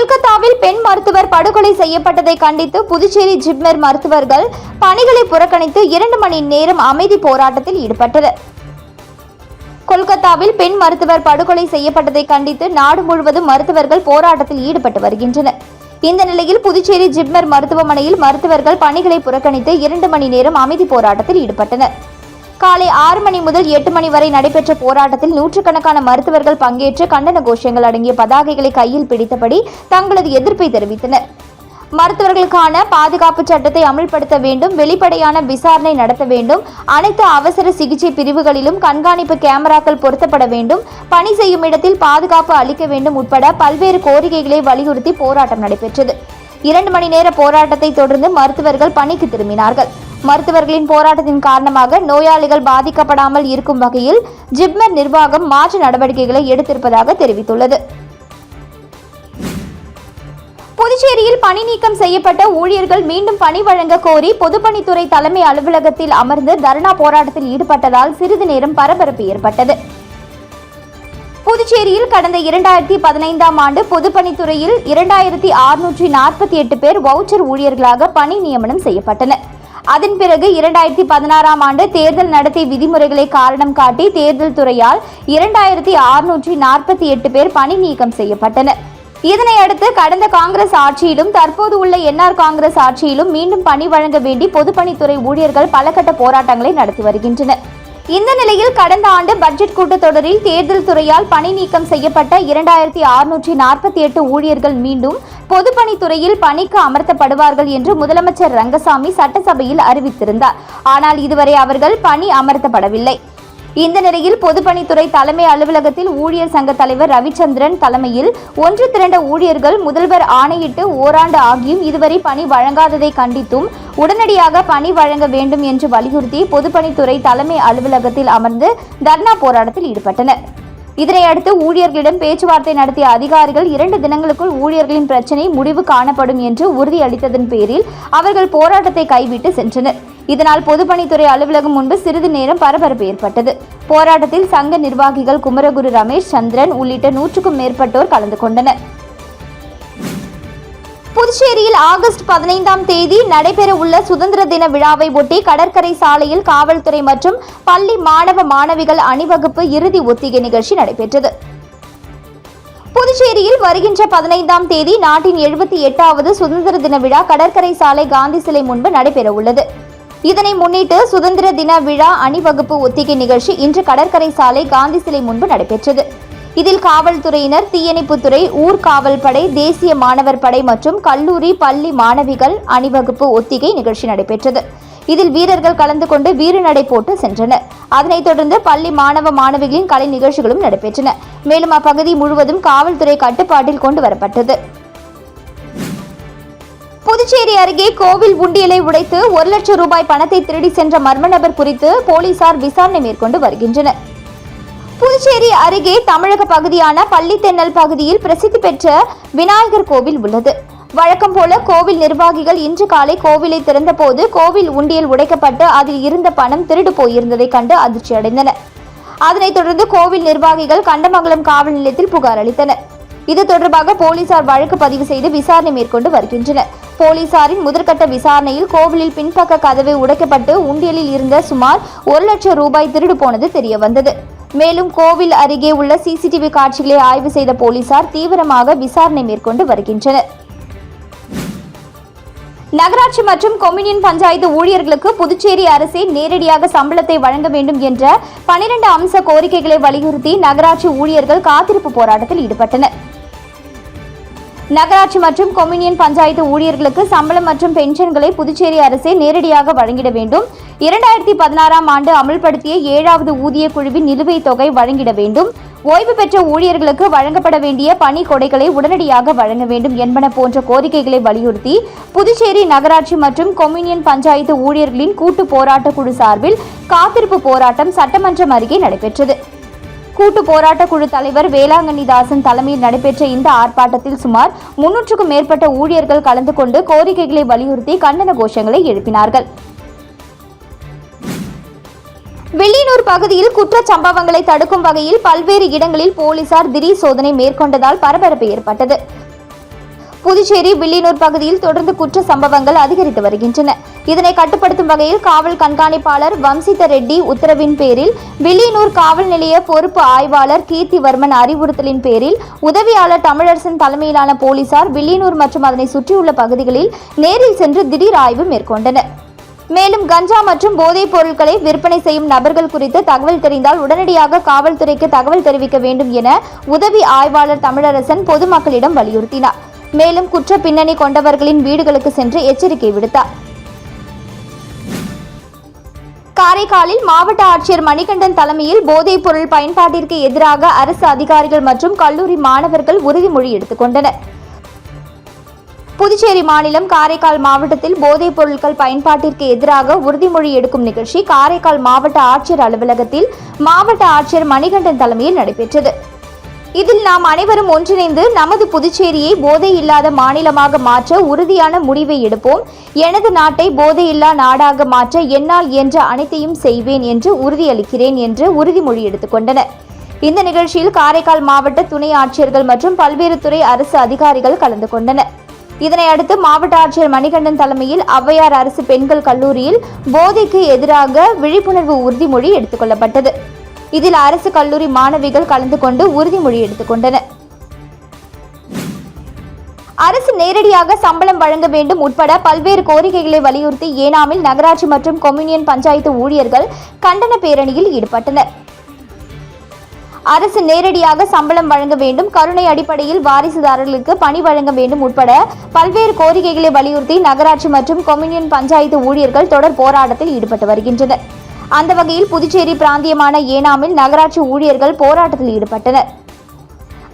கொல்கத்தாவில் பெண் மருத்துவர் படுகொலை செய்யப்பட்டதை கண்டித்து புதுச்சேரி ஜிப்மர் மருத்துவர்கள் பணிகளை புறக்கணித்து இரண்டு மணி நேரம் அமைதி போராட்டத்தில் ஈடுபட்டனர். கொல்கத்தாவில் பெண் மருத்துவர் படுகொலை செய்யப்பட்டதை கண்டித்து நாடு முழுவதும் மருத்துவர்கள் போராட்டத்தில் ஈடுபட்டு வருகின்றனர். இந்த நிலையில் புதுச்சேரி ஜிப்மர் மருத்துவமனையில் மருத்துவர்கள் பணிகளை புறக்கணித்து இரண்டு மணி நேரம் அமைதி போராட்டத்தில் ஈடுபட்டனர். காலை ஆறு மணி முதல் எட்டு மணி வரை நடைபெற்ற போராட்டத்தில் நூற்றுக்கணக்கான மருத்துவர்கள் பங்கேற்று கண்டன கோஷங்கள் அடங்கிய பதாகைகளை கையில் பிடித்தபடி தங்களது எதிர்ப்பை தெரிவித்தனர். மருத்துவர்களுக்கான பாதுகாப்பு சட்டத்தை அமல்படுத்த வேண்டும் வெளிப்படையான விசாரணை நடத்த வேண்டும் அனைத்து அவசர சிகிச்சை பிரிவுகளிலும் கண்காணிப்பு கேமராக்கள் பொருத்தப்பட வேண்டும் பணி செய்யும் இடத்தில் பாதுகாப்பு அளிக்க வேண்டும் உட்பட பல்வேறு கோரிக்கைகளை வலியுறுத்தி போராட்டம் நடைபெற்றது. இரண்டு மணி நேர போராட்டத்தை தொடர்ந்து மருத்துவர்கள் பணிக்கு திரும்பினார்கள். மருத்துவர்களின் போராட்டத்தின் காரணமாக நோயாளிகள் பாதிக்கப்படாமல் இருக்கும் வகையில் ஜிப்மர் நிர்வாகம் மாற்று நடவடிக்கைகளை எடுத்திருப்பதாக தெரிவித்துள்ளது. புதுச்சேரியில் பணி நீக்கம் செய்யப்பட்ட ஊழியர்கள் மீண்டும் பணி வழங்க கோரி பொதுப்பணித்துறை தலைமை அலுவலகத்தில் அமர்ந்து தர்ணா போராட்டத்தில் ஈடுபட்டதால் சிறிது நேரம் பரபரப்பு ஏற்பட்டது. புதுச்சேரியில் கடந்த இரண்டாயிரத்தி பதினைந்தாம் ஆண்டு பொதுப்பணித்துறையில் இரண்டாயிரத்தி அறுநூற்றி நாற்பத்தி எட்டு பேர் வவுச்சர் ஊழியர்களாக பணி நியமனம் செய்யப்பட்டனர். அதன் பிறகு இரண்டாயிரத்தி பதினாறாம் ஆண்டு தேர்தல் நடத்தை விதிமுறைகளை காரணம் காட்டி தேர்தல் துறையால் இரண்டாயிரத்தி அறுநூற்றி நாற்பத்தி எட்டு பேர் பணி நீக்கம் செய்யப்பட்டனர். இதனையடுத்து கடந்த காங்கிரஸ் ஆட்சியிலும் தற்போது உள்ள என்ஆர் காங்கிரஸ் ஆட்சியிலும் மீண்டும் பணி வழங்க வேண்டி பொதுப்பணித்துறை ஊழியர்கள் பல கட்ட போராட்டங்களை நடத்தி வருகின்றனர். இந்த நிலையில் கடந்த ஆண்டு பட்ஜெட் கூட்டத்தொடரில் தேர்தல் துறையால் பணி நீக்கம் செய்யப்பட்ட இரண்டாயிரத்தி அறுநூற்றி நாற்பத்தி எட்டு ஊழியர்கள் மீண்டும் பொதுப்பணித்துறையில் பணிக்கு அமர்த்தப்படுவார்கள் என்று முதலமைச்சர் ரங்கசாமி சட்டசபையில் அறிவித்திருந்தார். ஆனால் இதுவரை அவர்கள் பணி அமர்த்தப்படவில்லை. இந்த நிலையில் பொதுப்பணித்துறை தலைமை அலுவலகத்தில் ஊழியர் சங்க தலைவர் ரவிச்சந்திரன் தலைமையில் ஒன்று திரண்ட ஊழியர்கள் முதல்வர் ஆணையிட்டு ஓராண்டு ஆகியும் இதுவரை பணி வழங்காததை கண்டித்தும் உடனடியாக பணி வழங்க வேண்டும் என்று வலியுறுத்தி பொதுப்பணித்துறை தலைமை அலுவலகத்தில் அமர்ந்து தர்ணா போராட்டத்தில் ஈடுபட்டனர். இதனையடுத்து ஊழியர்களிடம் பேச்சுவார்த்தை நடத்திய அதிகாரிகள் இரண்டு தினங்களுக்குள் ஊழியர்களின் பிரச்சினை முடிவு காணப்படும் என்று உறுதியளித்ததன் பேரில் அவர்கள் போராட்டத்தை கைவிட்டு சென்றனர். இதனால் பொதுப்பணித்துறை அலுவலகம் முன்பு சிறிது நேரம் பரபரப்பு ஏற்பட்டது. போராட்டத்தில் சங்க நிர்வாகிகள் குமரகுரு ரமேஷ் சந்திரன் உள்ளிட்ட நூற்றுக்கும் மேற்பட்டோர் கலந்து கொண்டனர். புதுச்சேரியில் ஆகஸ்ட் பதினைந்தாம் தேதி நடைபெறவுள்ள சுதந்திர தின விழாவை ஒட்டி கடற்கரை சாலையில் காவல்துறை மற்றும் பள்ளி மாணவ மாணவிகள் அணிவகுப்பு இறுதி ஒத்திகை நிகழ்ச்சி நடைபெற்றது. புதுச்சேரியில் வருகின்ற பதினைந்தாம் தேதி நாட்டின் எழுபத்தி எட்டாவது சுதந்திர தின விழா கடற்கரை சாலை காந்தி சிலை முன்பு நடைபெறவுள்ளது. இதனை முன்னிட்டு சுதந்திர தின விழா அணிவகுப்பு ஒத்திகை நிகழ்ச்சி இன்று கடற்கரை சாலை காந்தி சிலை முன்பு நடைபெற்றது. இதில் காவல்துறையினர் தீயணைப்புத்துறை ஊர்காவல் படை தேசிய மாணவர் படை மற்றும் கல்லூரி பள்ளி மாணவிகள் அணிவகுப்பு ஒத்திகை நிகழ்ச்சி நடைபெற்றது. இதில் வீரர்கள் கலந்து கொண்டு வீறுநடை போட்டு சென்றனர். அதனைத் தொடர்ந்து பள்ளி மாணவ மாணவிகளின் கலை நிகழ்ச்சிகளும் நடைபெற்றன. மேலும் அப்பகுதி முழுவதும் காவல்துறை கட்டுப்பாட்டில் கொண்டு வரப்பட்டது. புதுச்சேரி அருகே கோவில் உண்டியலை உடைத்து ஒரு லட்சம் ரூபாய் பணத்தை திருடி சென்ற மர்ம நபர் குறித்து போலீசார் விசாரணை மேற்கொண்டு வருகின்றனர். புதுச்சேரி அருகே தமிழக பகுதியான பள்ளித்தென்னல் பகுதியில் பிரசித்தி பெற்ற விநாயகர் கோவில் உள்ளது. வழக்கம் போல கோவில் நிர்வாகிகள் இன்று காலை கோவிலை திறந்தபோது கோவில் உண்டியல் உடைக்கப்பட்டு அதில் இருந்த பணம் திருடு போயிருந்ததை கண்டு அதிர்ச்சி அடைந்தனர் அதனைத் தொடர்ந்து கோவில் நிர்வாகிகள் கண்டமங்கலம் காவல் நிலையத்தில் புகார் அளித்தனர். இது தொடர்பாக போலீசார் வழக்கு பதிவு செய்து விசாரணை மேற்கொண்டு வருகின்றனர். போலீசாரின் முதற்கட்ட விசாரணையில் கோவிலில் பின்பக்க கதவு உடைக்கப்பட்டு உண்டியலில் இருந்த சுமார் ஒரு லட்சம் ரூபாய் திருடு போனது தெரிய வந்தது மேலும் கோவில் அருகே உள்ள சிசிடிவி காட்சிகளை ஆய்வு செய்த போலீசார் தீவிரமாக விசாரணை மேற்கொண்டு வருகின்றனர். நகராட்சி மற்றும் கொம்யூனியன் பஞ்சாயத்து ஊழியர்களுக்கு புதுச்சேரி அரசே நேரடியாக சம்பளத்தை வழங்க வேண்டும் என்ற பனிரெண்டு அம்ச கோரிக்கைகளை வலியுறுத்தி நகராட்சி ஊழியர்கள் காத்திருப்பு போராட்டத்தில் ஈடுபட்டனர். நகராட்சி மற்றும் கொம்யூனியன் பஞ்சாயத்து ஊழியர்களுக்கு சம்பளம் மற்றும் பென்ஷன்களை புதுச்சேரி அரசே நேரடியாக வழங்கிட வேண்டும். இரண்டாயிரத்தி பதினாறாம் ஆண்டு அமல்படுத்திய ஏழாவது ஊதிய குழுவின் நிலுவைத் தொகை வழங்கிட வேண்டும். ஓய்வு பெற்ற ஊழியர்களுக்கு வழங்கப்பட வேண்டிய பணி கொடைகளை உடனடியாக வழங்க வேண்டும் என்பன போன்ற கோரிக்கைகளை வலியுறுத்தி புதுச்சேரி நகராட்சி மற்றும் கொம்யூனியன் பஞ்சாயத்து ஊழியர்களின் கூட்டு போராட்ட குழு சார்பில் காத்திருப்பு போராட்டம் சட்டமன்றம் அருகே நடைபெற்றது. கூட்டு போராட்ட குழு தலைவர் வேளாங்கண்ணி தாசன் தலைமையில் நடைபெற்ற இந்த ஆர்ப்பாட்டத்தில் சுமார் முன்னூற்றுக்கும் மேற்பட்ட ஊழியர்கள் கலந்து கொண்டு கோரிக்கைகளை வலியுறுத்தி கண்டன கோஷங்களை எழுப்பினார்கள். வில்லியனூர் பகுதியில் குற்றச் சம்பவங்களை தடுக்கும் வகையில் பல்வேறு இடங்களில் போலீசார் திடீர் சோதனை மேற்கொண்டதால் பரபரப்பு ஏற்பட்டது. புதுச்சேரி வில்லியனூர் பகுதியில் தொடர்ந்து குற்ற சம்பவங்கள் அதிகரித்து வருகின்றன. இதனை கட்டுப்படுத்தும் வகையில் காவல் கண்காணிப்பாளர் வம்சித ரெட்டி உத்தரவின் பேரில் வில்லியனூர் காவல் நிலைய பொறுப்பு ஆய்வாளர் கீர்த்திவர்மன் அறிவுறுத்தலின் பேரில் உதவியாளர் தமிழரசன் தலைமையிலான போலீசார் வில்லியனூர் மற்றும் அதனை சுற்றியுள்ள பகுதிகளில் நேரில் சென்று திடீர் ஆய்வு மேற்கொண்டனர். மேலும் கஞ்சா மற்றும் போதைப் பொருட்களை விற்பனை செய்யும் நபர்கள் குறித்து தகவல் தெரிந்தால் உடனடியாக காவல்துறைக்கு தகவல் தெரிவிக்க வேண்டும் என உதவி ஆய்வாளர் தமிழரசன் பொதுமக்களிடம் வலியுறுத்தினார். மேலும் குற்ற பின்னணி கொண்டவர்களின் வீடுகளுக்கு சென்று எச்சரிக்கை விடுத்தார். காரைக்காலில் மாவட்ட ஆட்சியர் மணிகண்டன் தலைமையில் போதைப் பொருள் பயன்பாட்டிற்கு எதிராக அரசு அதிகாரிகள் மற்றும் கல்லூரி மாணவர்கள் உறுதிமொழி எடுத்துக் கொண்டனர். புதுச்சேரி மாநிலம் காரைக்கால் மாவட்டத்தில் போதைப் பொருட்கள் பயன்பாட்டிற்கு எதிராக உறுதிமொழி எடுக்கும் நிகழ்ச்சி காரைக்கால் மாவட்ட ஆட்சியர் அலுவலகத்தில் மாவட்ட ஆட்சியர் மணிகண்டன் தலைமையில் நடைபெற்றது. இதில் நாம் அனைவரும் ஒன்றிணைந்து நமது புதுச்சேரியை போதை இல்லாத மாநிலமாக மாற்ற உறுதியான முடிவை எடுப்போம். எனது நாட்டை போதையில்லா நாடாக மாற்ற என்னால் என்ற அனைத்தையும் செய்வேன் என்று உறுதியளிக்கிறேன் என்று உறுதிமொழி எடுத்துக்கொண்டனர் இந்த நிகழ்ச்சியில் காரைக்கால் மாவட்ட துணை ஆட்சியர்கள் மற்றும் பல்வேறு துறை அரசு அதிகாரிகள் கலந்து கொண்டனர். இதனை அடுத்து மாவட்ட ஆட்சியர் மணிகண்டன் தலைமையில் ஔவையார் அரசு பெண்கள் கல்லூரியில் போதைக்கு எதிராக விழிப்புணர்வு உறுதிமொழி எடுத்துக்கொள்ளப்பட்டது இதில் அரசு கல்லூரி மாணவிகள் கலந்து கொண்டு உறுதிமொழி எடுத்துக்கொண்டனர். அரசு நேரடியாக சம்பளம் வழங்க வேண்டும் உட்பட பல்வேறு கோரிக்கைகளை வலியுறுத்தி ஏனாமில் நகராட்சி மற்றும் கொம்யூனியன் பஞ்சாயத்து ஊழியர்கள் கண்டன பேரணியில் ஈடுபட்டனர். அரசு நேரடியாக சம்பளம் வழங்க வேண்டும் கருணை அடிப்படையில் வாரிசுதாரர்களுக்கு பணி வழங்க வேண்டும் உட்பட பல்வேறு கோரிக்கைகளை வலியுறுத்தி நகராட்சி மற்றும் கொம்யூனியன் பஞ்சாயத்து ஊழியர்கள் தொடர் போராட்டத்தில் ஈடுபட்டு வருகின்றனர். அந்த வகையில் புதுச்சேரி பிராந்தியமான ஏனாமில் நகராட்சி ஊழியர்கள் போராட்டத்தில் ஈடுபட்டனர்.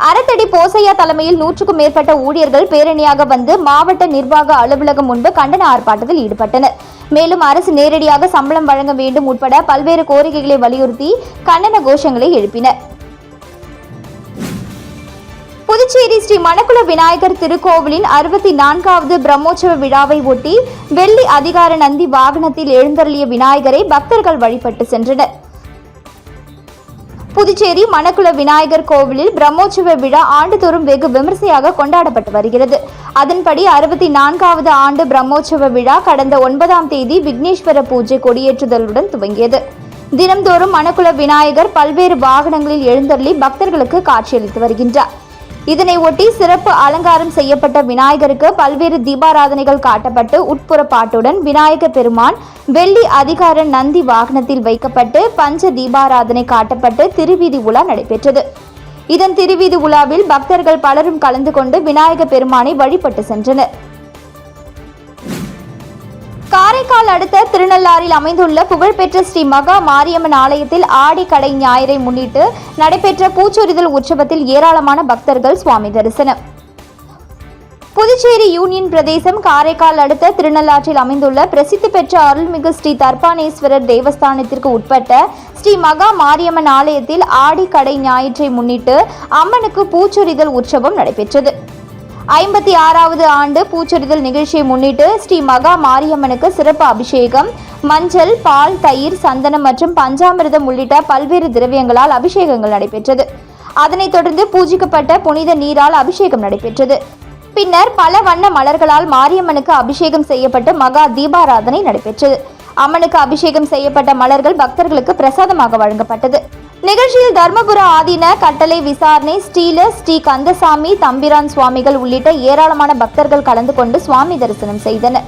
அறத்தடி போசையா தலைமையில் நூற்றுக்கும் மேற்பட்ட ஊழியர்கள் பேரணியாக வந்து மாவட்ட நிர்வாக அலுவலகம் முன்பு கண்டன ஆர்ப்பாட்டத்தில் ஈடுபட்டனர். மேலும் அரசு நேரடியாக சம்பளம் வழங்க வேண்டும் உட்பட பல்வேறு கோரிக்கைகளை வலியுறுத்தி கண்டன கோஷங்களை எழுப்பினர். புதுச்சேரி ஸ்ரீ மணக்குள விநாயகர் திருக்கோவிலின் அறுபத்தி நான்காவது பிரம்மோற்சவ விழாவை ஒட்டி வெள்ளி அதிகார நந்தி வாகனத்தில் எழுந்தருளிய விநாயகரை பக்தர்கள் வழிபட்டு சென்றனர். புதுச்சேரி மணக்குள விநாயகர் கோவிலில் பிரம்மோற்சவ விழா ஆண்டுதோறும் வெகு விமர்சையாக கொண்டாடப்பட்டு வருகிறது. அதன்படி அறுபத்தி நான்காவது ஆண்டு பிரம்மோற்சவ விழா கடந்த ஒன்பதாம் தேதி விக்னேஸ்வர பூஜை கொடியேற்றுதலுடன் துவங்கியது. தினம்தோறும் மணக்குள விநாயகர் பல்வேறு வாகனங்களில் எழுந்தருளி பக்தர்களுக்கு காட்சியளித்து வருகின்றார். இதனை ஒட்டி சிறப்பு அலங்காரம் செய்யப்பட்ட விநாயகருக்கு பல்வேறு தீபாராதனைகள் காட்டப்பட்டு உட்புற பாட்டுடன் விநாயக பெருமான் வெள்ளி அதிகார நந்தி வாகனத்தில் வைக்கப்பட்டு பஞ்ச தீபாராதனை காட்டப்பட்டு திருவீதி உலா நடைபெற்றது. இதன் திருவீதி உலாவில் பக்தர்கள் பலரும் கலந்து கொண்டு விநாயக பெருமானை வழிபட்டு சென்றனர். காரைக்கால் அடுத்த திருநள்ளாறில் அமைந்துள்ள புகழ்பெற்ற ஸ்ரீ மகா மாரியம்மன் ஆலயத்தில் ஆடி கடை ஞாயிறை முன்னிட்டு நடைபெற்ற பூச்சொரிதல் உற்சவத்தில் ஏராளமான பக்தர்கள் சுவாமி தரிசனம். புதுச்சேரி யூனியன் பிரதேசம் காரைக்கால் அடுத்த திருநள்ளாற்றில் அமைந்துள்ள பிரசித்தி பெற்ற அருள்மிகு ஸ்ரீ தர்பானேஸ்வரர் தேவஸ்தானத்திற்கு உட்பட்ட ஸ்ரீ மகா மாரியம்மன் ஆலயத்தில் ஆடி கடை ஞாயிற்றை முன்னிட்டு அம்மனுக்கு பூச்சொரிதல் உற்சவம் நடைபெற்றது. ஐம்பத்தி ஆறாவது ஆண்டு பூச்சொரிதல் நிகழ்ச்சியை முன்னிட்டு ஸ்ரீ மகா மாரியம்மனுக்கு சிறப்பு அபிஷேகம் மஞ்சள் பால் தயிர் சந்தனம் மற்றும் பஞ்சாமிரதம் உள்ளிட்ட பல்வேறு திரவியங்களால் அபிஷேகங்கள் நடைபெற்றது. அதனைத் தொடர்ந்து பூஜிக்கப்பட்ட புனித நீரால் அபிஷேகம் நடைபெற்றது. பின்னர் பல வண்ண மலர்களால் மாரியம்மனுக்கு அபிஷேகம் செய்யப்பட்டு மகா தீபாராதனை நடைபெற்றது. அம்மனுக்கு அபிஷேகம் செய்யப்பட்ட மலர்கள் பக்தர்களுக்கு பிரசாதமாக வழங்கப்பட்டது. நிகழ்ச்சியில் தர்மபுர ஆதீன கட்டளை விசாரணை ஸ்ரீல ஸ்ரீ கந்தசாமி தம்பிரான் சுவாமிகள் உள்ளிட்ட ஏராளமான பக்தர்கள் கலந்து கொண்டு சுவாமி தரிசனம் செய்தனர்.